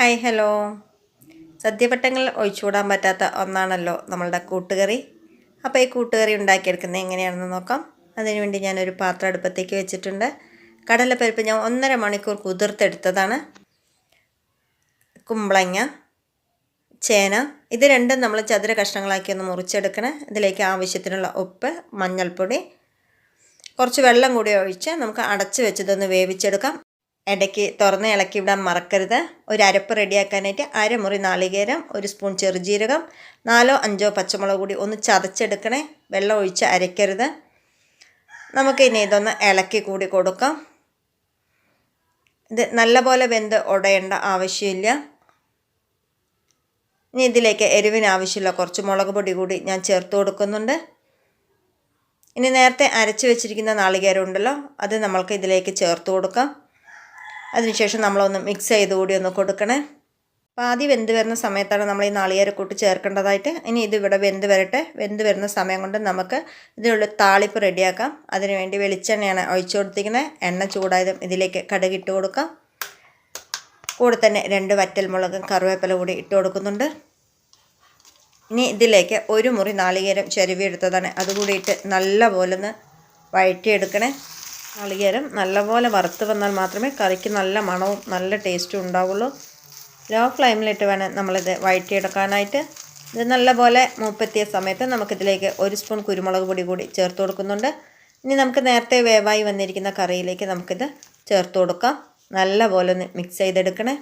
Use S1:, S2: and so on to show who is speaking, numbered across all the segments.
S1: Hi hello. സദ്യവട്ടങ്ങളിൽ ഒഴിച്ചുകൂടാൻ പറ്റാത്ത ഒന്നാണല്ലോ നമ്മളുടെ കൂട്ടുകറി. അപ്പോൾ ഈ കൂട്ടുകറി ഉണ്ടാക്കിയെടുക്കുന്നത് എങ്ങനെയാണെന്ന് നോക്കാം. അതിനുവേണ്ടി ഞാനൊരു പാത്രം അടുപ്പത്തേക്ക് വെച്ചിട്ടുണ്ട്. കടലപ്പരിപ്പ് ഞാൻ ഒന്നര മണിക്കൂർ കുതിർത്തെടുത്തതാണ്. കുമ്പളങ്ങ ചേന ഇത് രണ്ടും നമ്മൾ ചതുര കഷ്ണങ്ങളാക്കി ഒന്ന് മുറിച്ചെടുക്കണം. ഇതിലേക്ക് ആവശ്യത്തിനുള്ള ഉപ്പ് മഞ്ഞൾപ്പൊടി കുറച്ച് വെള്ളം കൂടി ഒഴിച്ച് നമുക്ക് അടച്ച് വെച്ചതൊന്ന് വേവിച്ചെടുക്കാം. ഇടയ്ക്ക് തുറന്ന് ഇളക്കി വിടാൻ മറക്കരുത്. ഒരു അരപ്പ് റെഡിയാക്കാനായിട്ട് അരമുറി നാളികേരം ഒരു സ്പൂൺ ചെറുജീരകം നാലോ അഞ്ചോ പച്ചമുളക് കൂടി ഒന്ന് ചതച്ചെടുക്കണേ. വെള്ളം ഒഴിച്ച് അരയ്ക്കരുത്. നമുക്ക് ഇനി ഇതൊന്ന് ഇളക്കി കൂടി കൊടുക്കാം. ഇത് നല്ലപോലെ വെന്ത് ഉടയേണ്ട ആവശ്യമില്ല. ഇനി ഇതിലേക്ക് എരിവിന് ആവശ്യമുള്ള കുറച്ച് മുളക് പൊടി കൂടി ഞാൻ ചേർത്ത് കൊടുക്കുന്നുണ്ട്. ഇനി നേരത്തെ അരച്ച് വെച്ചിരിക്കുന്ന നാളികേരം ഉണ്ടല്ലോ അത് നമ്മൾക്ക് ഇതിലേക്ക് ചേർത്ത് കൊടുക്കാം. അതിനുശേഷം നമ്മളൊന്ന് മിക്സ് ചെയ്ത് കൂടി ഒന്ന് കൊടുക്കണേ. പാതി വെന്ത് വരുന്ന സമയത്താണ് നമ്മൾ ഈ നാളികേരക്കൂട്ട് ചേർക്കേണ്ടതായിട്ട്. ഇനി ഇത് വെന്ത് വരട്ടെ. വെന്ത് വരുന്ന സമയം കൊണ്ട് നമുക്ക് ഇതിനുള്ള താളിപ്പ് റെഡിയാക്കാം. അതിനുവേണ്ടി വെളിച്ചെണ്ണയാണ് ഒഴിച്ചു കൊടുത്തിരിക്കുന്നത് എണ്ണ ചൂടായതും ഇതിലേക്ക് കടുകിട്ട് കൊടുക്കാം. കൂടെ തന്നെ രണ്ട് വറ്റൽമുളകും കറിവേപ്പില കൂടി ഇട്ട് കൊടുക്കുന്നുണ്ട്. ഇനി ഇതിലേക്ക് ഒരു മുറി നാളികേരം ചെരുവി എടുത്തതാണ്. അതുകൂടി ഇട്ട് നല്ലപോലെ ഒന്ന് വഴറ്റിയെടുക്കണേ. നാളികേരം നല്ലപോലെ വറുത്ത് വന്നാൽ മാത്രമേ കറിക്ക് നല്ല മണവും നല്ല ടേസ്റ്റും ഉണ്ടാവുള്ളൂ. ലോ ഫ്ലെയിമിലിട്ട് വേണം നമ്മളിത് വഴറ്റിയെടുക്കാനായിട്ട്. ഇത് നല്ലപോലെ മൂപ്പെത്തിയ സമയത്ത് നമുക്കിതിലേക്ക് ഒരു സ്പൂൺ കുരുമുളക് പൊടി കൂടി ചേർത്ത് കൊടുക്കുന്നുണ്ട്. ഇനി നമുക്ക് നേരത്തെ വേവായി വന്നിരിക്കുന്ന കറിയിലേക്ക് നമുക്കിത് ചേർത്ത് കൊടുക്കാം. നല്ലപോലെ ഒന്ന് മിക്സ് ചെയ്തെടുക്കണേ.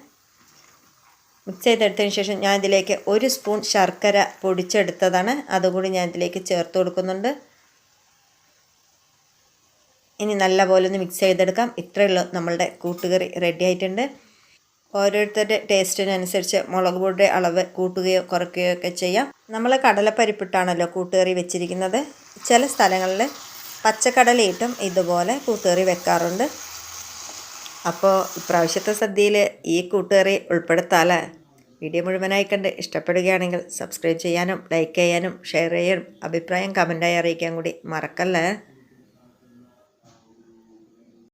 S1: മിക്സ് ചെയ്തെടുത്തതിന് ശേഷം ഞാൻ ഇതിലേക്ക് ഒരു സ്പൂൺ ശർക്കര പൊടിച്ചെടുത്തതാണ്. അതുകൂടി ഞാൻ ഇതിലേക്ക് ചേർത്ത് കൊടുക്കുന്നുണ്ട്. ഇനി നല്ല പോലെ ഒന്ന് മിക്സ് ചെയ്തെടുക്കാം. ഇത്രയേ ഉള്ളൂ നമ്മളുടെ കൂട്ടുകറി റെഡി ആയിട്ടുണ്ട്. ഓരോരുത്തരുടെ ടേസ്റ്റിനനുസരിച്ച് മുളക് പൊടിയുടെ അളവ് കൂട്ടുകയോ കുറയ്ക്കുകയോ ഒക്കെ ചെയ്യാം. നമ്മൾ കടലപ്പരിപ്പിട്ടാണല്ലോ കൂട്ടുകറി വെച്ചിരിക്കുന്നത്. ചില സ്ഥലങ്ങളിൽ പച്ചക്കടലയിട്ടും ഇതുപോലെ കൂട്ടുകറി വെക്കാറുണ്ട്. അപ്പോൾ ഇപ്രാവശ്യത്തെ സദ്യയിൽ ഈ കൂട്ടുകറി ഉൾപ്പെടുത്താലേ വീഡിയോ മുഴുവനായി കണ്ട് ഇഷ്ടപ്പെടുകയാണെങ്കിൽ സബ്സ്ക്രൈബ് ചെയ്യാനും ലൈക്ക് ചെയ്യാനും ഷെയർ ചെയ്യാനും അഭിപ്രായം കമന്റായി അറിയിക്കാൻ കൂടി മറക്കല്ലേ?